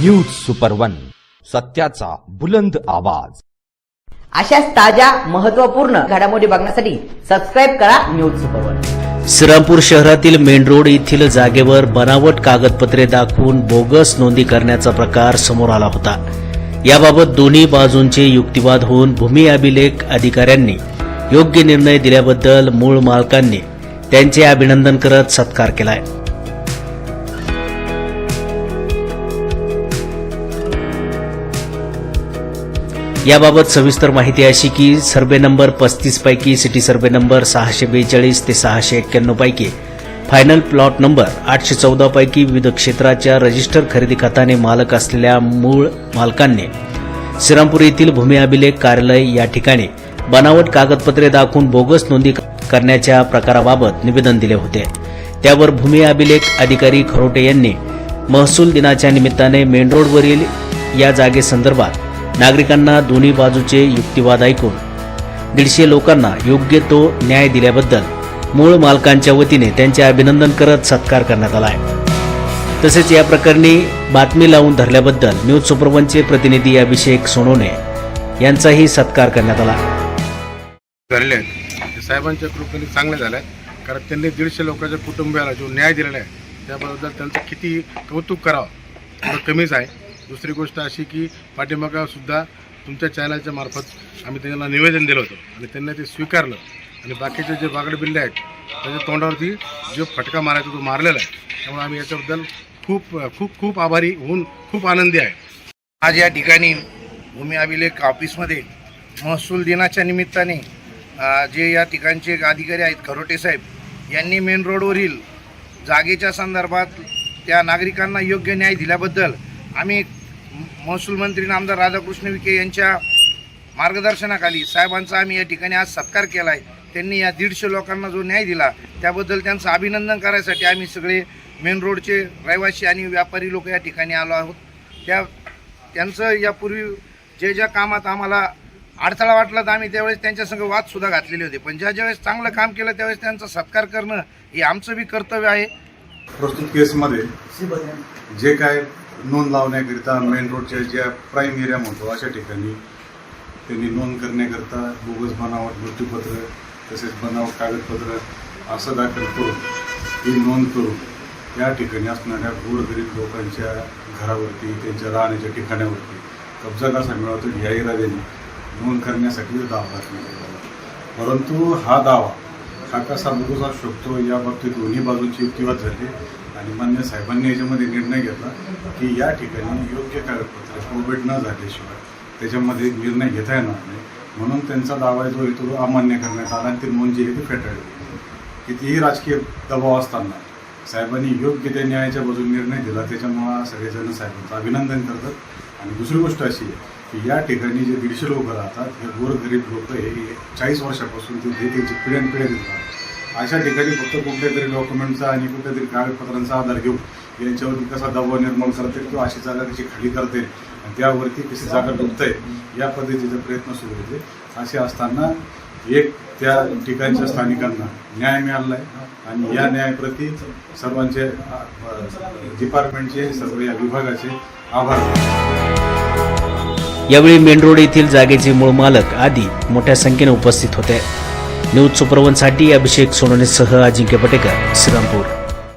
News super one सत्याचा बुलंद आवाज. अशाच ताज्या महत्त्वपूर्ण घडामोडी बघण्यासाठी सबस्क्राईब करा न्यूज सुपरवर श्रीरामपूर शहरातील मेन रोड येथील जागेवर बनावट कागदपत्रे दाखवून बोगस नोंदी करण्याचा प्रकार समोर आला होता. याबाबत दोन्ही बाजूंचे युक्तिवाद होऊन भूमी अभिलेख अधिकाऱ्यांनी योग्य निर्णय दिल्याबद्दल मूळ मालकांनी त्यांचे अभिनंदन करत सत्कार केलाय. याबाबत सविस्तर माहिती अशी की सर्वे नंबर पस्तीस पैकी सिटी सर्वे नंबर सहाशे बेचाळीस ते सहाशे एक्क्याण्णव पैकी. फायनल प्लॉट नंबर आठशे चौदा पैकी विविध क्षेत्राच्या रजिस्टर खरेदी खताने मालक असलेल्या मूळ मालकांनी. श्रीरामपूर येथील भूमी अभिलेख कार्यालय या ठिकाणी बनावट कागदपत्रे दाखवून बोगस नोंदी करण्याच्या प्रकाराबाबत निवेदन दिले होते. त्यावर भूमी अभिलेख अधिकारी खरोटे यांनी महसूल दिनाच्या निमित्ताने मेन रोडवरील या जागेसंदर्भात नागरिकांना दोन्ही बाजूचे युक्तिवाद ऐकून दीडशे लोकांना योग्य तो न्याय दिल्याबद्दल मूळ मालकांच्या वतीने त्यांचे अभिनंदन करत सत्कार करण्यात आला आहे. तसेच या प्रकरणी बातमी लावून धरल्याबद्दल न्यूज सुपरवनचे प्रतिनिधी अभिषेक सोनवणे यांचाही सत्कार करण्यात आला. झालेले आहेत. साहेबांच्या कृपेने चांगले झाले आहेत. कारण त्यांनी दीडशे लोकांच्या कुटुंबियाला जो न्याय दिलेला आहे त्याबद्दल त्यांचं किती कौतुक करावं थोडं कमीच आहे. दुसरी गोष्ट अशी की पाठीमागा तुमच्या चॅनलच्या मार्फत आम्ही त्यांना निवेदन दिलं होतं. आणि त्यांना ते स्वीकारलं. आणि बाकीचे जे बागड बिल्ले आहेत त्याच्या तोंडावरती जो फटका मारायचा तो मारलेला आहे. त्यामुळे आम्ही याच्याबद्दल खूप खूप खूप आभारी होऊन खूप आनंदी आहे. आज या ठिकाणी भूमी अभिलेख ऑफिसमध्ये महसूल दिनाच्या निमित्ताने जे या ठिकाणचे अधिकारी आहेत खरोटे साहेब यांनी मेन रोडवरील जागेच्या संदर्भात त्या नागरिकांना योग्य न्याय दिल्याबद्दल आम्ही महसूल मंत्री नामदार राधाकृष्ण विखे यांच्या मार्गदर्शनाखाली साहेबांचा आम्ही या ठिकाणी आज सत्कार केला आहे त्यांनी या दीडशे लोकांना जो न्याय दिला त्याबद्दल त्यांचं अभिनंदन करायसाठी आम्ही सगळे मेन रोडचे रहिवासी आणि व्यापारी लोक या ठिकाणी आलो आहोत. त्या त्यांचं यापूर्वी जे ज्या कामात आम्हाला अडथळा वाटला तर आम्ही त्यावेळेस त्यांच्यासंग वादसुद्धा घातलेले होते. पण ज्या ज्यावेळेस चांगलं काम केलं त्यावेळेस त्यांचा सत्कार करणं हे आमचं बी कर्तव्य आहे. प्रस्तुत केसमध्ये जे काय नोंद लावण्याकरिता मेन रोडच्या ज्या प्राईम एरिया म्हणतो अशा ठिकाणी त्यांनी नोंद करण्याकरता बोगस बनावट मृत्यूपत्र तसेच बनावट कागदपत्र असं दाखल करून ही नोंद करून या ठिकाणी असणाऱ्या गोरगरीब लोकांच्या घरावरती त्यांच्या राहण्याच्या ठिकाणावरती कब्जा कसा मिळवतो ह्या इराद्याने नोंद करण्यासाठी दावा दाखल परंतु हा दावा हा कसा बोगस असू शकतो या बाबतीत दोन्ही बाजूची युक्तिवाद झाले. आणि मान्य साहेबांनी याच्यामध्ये निर्णय घेतला की या ठिकाणी योग्य कागदपत्र प्रोबेट न झाल्याशिवाय त्याच्यामध्ये निर्णय घेता येणार नाही. म्हणून त्यांचा दावा जो आहे तो अमान्य करण्यात आला आणि ती नोंद म्हणजे जी आहे ती फेटाळली. कितीही राजकीय दबाव असताना साहेबांनी योग्य त्या न्यायाच्या बाजूने निर्णय दिला. त्याच्यामुळं सगळेजण साहेबांचं अभिनंदन करतात. आणि दुसरी गोष्ट अशी आहे की या ठिकाणी जे दीडशे लोक राहतात हे गोरगरीब लोक हे चाळीस वर्षापासून ते ते त्यांची पिढ्यानपिढ्या देतात अशा ठिकाणी फक्त कुठल्या तरी डॉक्युमेंटचा आणि कुठल्या तरी कागदपत्रांचा आधार घेऊन यांच्यावरती कसा दबाव निर्माण करता येईल किंवा अशी जागा कशी खाली करता येईल आणि त्यावरती कशी जागा डुबता येईल या पद्धतीचे प्रयत्न सुरू होते असे असताना एक त्या ठिकाणच्या स्थानिकांना न्याय मिळाला आहे आणि या न्यायाप्रती सर्वांचे डिपार्टमेंटचे सर्व या विभागाचे आभार. यावेळी मेन रोड येथील जागेचे मूळ मालक आदी मोठ्या संख्येने उपस्थित होते. न्यूज सुपरवनसाठी अभिषेक सोनवणेसह अजिंक्य पटेकर श्रीरामपूर.